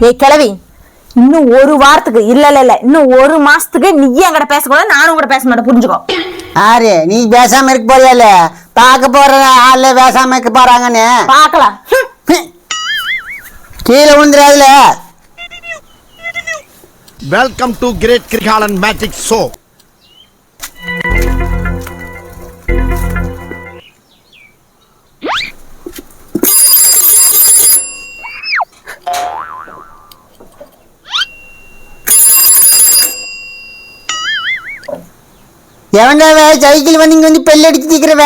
ஏய் கிழவி இன்னும் ஒரு வாரத்துக்கு இல்ல இல்ல இல்ல இன்னும் ஒரு மாசத்துக்கு நீயே என்கிட்ட பேசக்கூடாது நானும் கூட பேச மாட்டேன் புரிஞ்சுக்கோ ஆறு நீ பேசாம இருக்க போறியால பார்க்க போற ஆள்ல பேசாம இருக்க போறாங்கன்னு. ஹம். கீழே விழுந்துடாதுல Welcome to Great Krigalan Magic Show. எவன்டாவ சைக்கிள் வந்து இங்க வந்து பெல் அடிச்சு நிக்கிறவ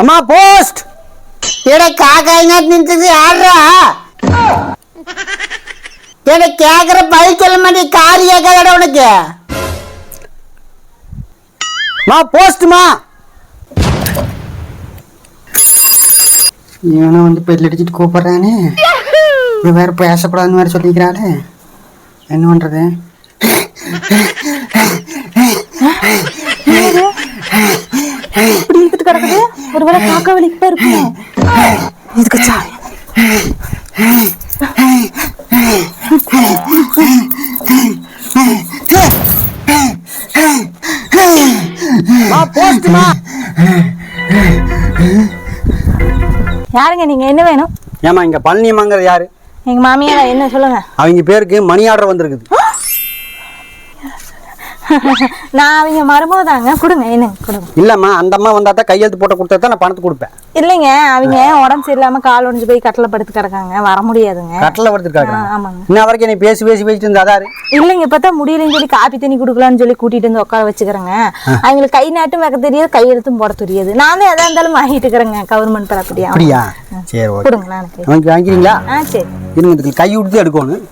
அம்மா போஸ்ட். ஏடா காக்காய் நாட்டு நின்றது யாரா ஏடா கேக்குற பதில் சொல்ல மாட்டேன் காரி கேட்காதடா உனக்கு. மா போஸ்ட்மா இவனும் வந்து பெல் அடிச்சுட்டு கூப்பிடுறானே. இது வேற பேசக்கூடாதுன்னு மாதிரி சொல்லிக்கிறாளே என்ன பண்றது? இப்படி இழுத்துட்டு கிடக்குது ஒருவேளை காக்கா வலிக்கிட்டே இருக்கும் இதுக்கு போஸ்ட்மா யாருங்க நீங்க? என்ன வேணும்? ஏமா இங்க பழனியம்மாங்கிற யாரு? எங்க மாமியார்? என்ன சொல்லுங்க. அவங்க பேருக்கு மணி ஆர்டர் வந்திருக்குது நான் அவங்க மருமக தாங்க கொடுங்க என்ன கொடுங்க. இல்லம்மா அந்த அம்மா வந்தா தான் கையெழுத்து போட்டு கொடுத்தா தான் நான் பணத்தை கொடுப்பேன். இல்லைங்க அவங்க உடம்பு சரியில்லாம கால் உடைஞ்சு போய் கட்டில படுத்து கிடக்காங்க. வர முடியாதுங்க. கட்டில வருதுக்காக ஆ, ஆமாங்க. இன்ன வரைக்கும் நீ பேசி பேசி பேசிட்டு இருந்தா அதாரு? இல்லைங்க இப்பதான் முடியலன்னு சொல்லி காப்பி தண்ணி குடுக்கலாம்னு சொல்லி கூட்டிட்டு வந்து உட்கார வச்சுக்கிறேங்க. அவங்களுக்கு கை நாட்டும் வைக்க தெரியாது கையெழுத்தும் போட தெரியாது. நான் தான் எதா இருந்தாலும் வாங்கிட்டு இருக்கிறேங்க கவர்மெண்ட் ப்ராப்பர்ட்டியா அப்படியா? சரி ஓகே. கொடுங்க வாங்கிக்கிறீங்களா? ஆ சரி. இருங்க இதுக்கு கை விடுத்து எடுக்கணும்.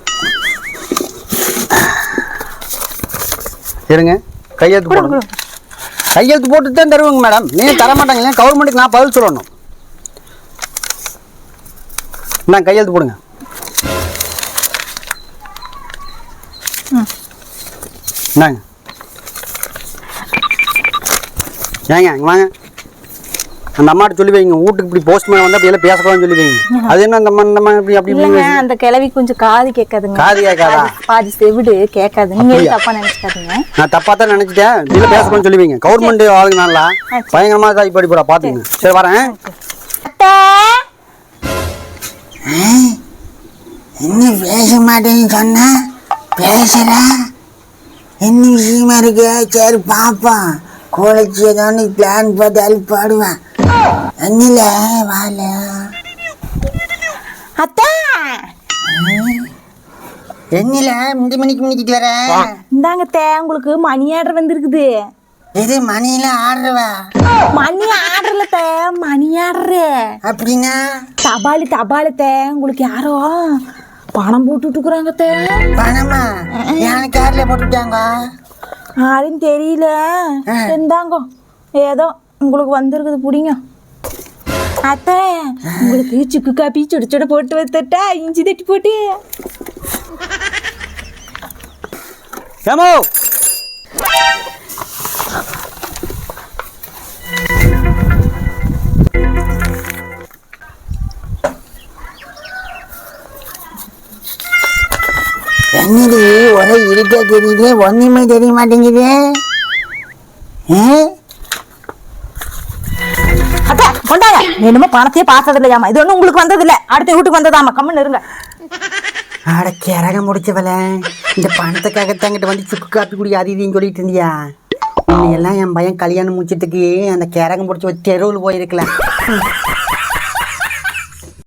இருங்க. கையெழுத்து போடுங்க. கையெழுத்து போட்டு தான் தருவாங்க மேடம். நீங்க தர மாட்டாங்க கவர்மெண்ட்டுக்கு நான் பதில் சொல்லணும். நான் கையெழுத்து போடுங்க. இந்தாங்க. ஏங்க வாங்க. அந்த அம்மாட்ட சொல்லி வைங்க வீட்டுக்கு இப்படி போஸ்ட்மேன் வந்து அப்படி எல்லாம் பேசக்கூடாதுன்னு சொல்லி வைங்க. அது என்ன அந்த அம்மா இந்த அம்மா இப்படி அப்படி? அந்த கிழவி கொஞ்சம் காது கேட்காதுங்க. காது கேட்காதா? பாதி- செவிடு கேட்காது. நீங்க அப்படியா? தப்பா நினைச்சுக்காதீங்க? நான் தப்பா தான் நினைச்சிட்டேன். இதுல பேசக்கூடாதுன்னு சொல்லி வைங்க. கவர்மெண்ட் ஆளுங்க நல்லா. பயங்கரமா தான் இப்படி போடா பாத்துங்க சரி. வரேன். என்ன பேச மாட்டேன்னு சொன்னா? பேசுற? என்ன விஷயமா இருக்கு? சரி பாப்போம். கோழிச்சு ஏதோ பிளான் போட்டு அழுப்பாடுவேன். என்னல வாழ அத்தை! என்னல இந்த மணிக்கு மணிக்கிட்டு வர. இந்தாங்க அத்தை உங்களுக்கு மணி ஆர்டர் வந்திருக்குது. இது மணியில ஆடுறவ மணி ஆர்டர்ல தே மணி ஆர்டரு. அப்படின்னா? தபாலு தபாலு தே உங்களுக்கு யாரோ பணம் போட்டுட்டு இருக்கிறாங்க தே பணமா எனக்கு கார்ல போட்டுட்டாங்க? யாரும் தெரியல. இருந்தாங்க ஏதோ உங்களுக்கு வந்திருக்குது புடிங்க. அத்தை உங்களுக்கு சுக்கு காப்பி சுட சுட போட்டு வந்துட்டா இஞ்சி தட்டி போட்டு. ஏமோ! என்னது ஒரே இருக்க தெரியுது? ஒன்றுமே தெரிய மாட்டேங்குது. ஆ? அக்கா கொண்டாங்க என்னமோ பணத்தையே பார்த்தது இல்லையாமா இது ஒன்றும் உங்களுக்கு வந்தது இல்லை அடுத்த வீட்டுக்கு வந்ததாமா கம்முன்னு இருங்க. அட கிறக முடிச்சவளே. இந்த பணத்துக்காக தங்கிட்ட வந்து சுக்கு காப்பி குடி அது இதுன்னு சொல்லிட்டு இருந்தியா? எல்லாம் என் பையன் கல்யாணம் முடிச்சதுக்கு அந்த கிறகம் முடிச்சு தெருவில் போயிருக்கலாம்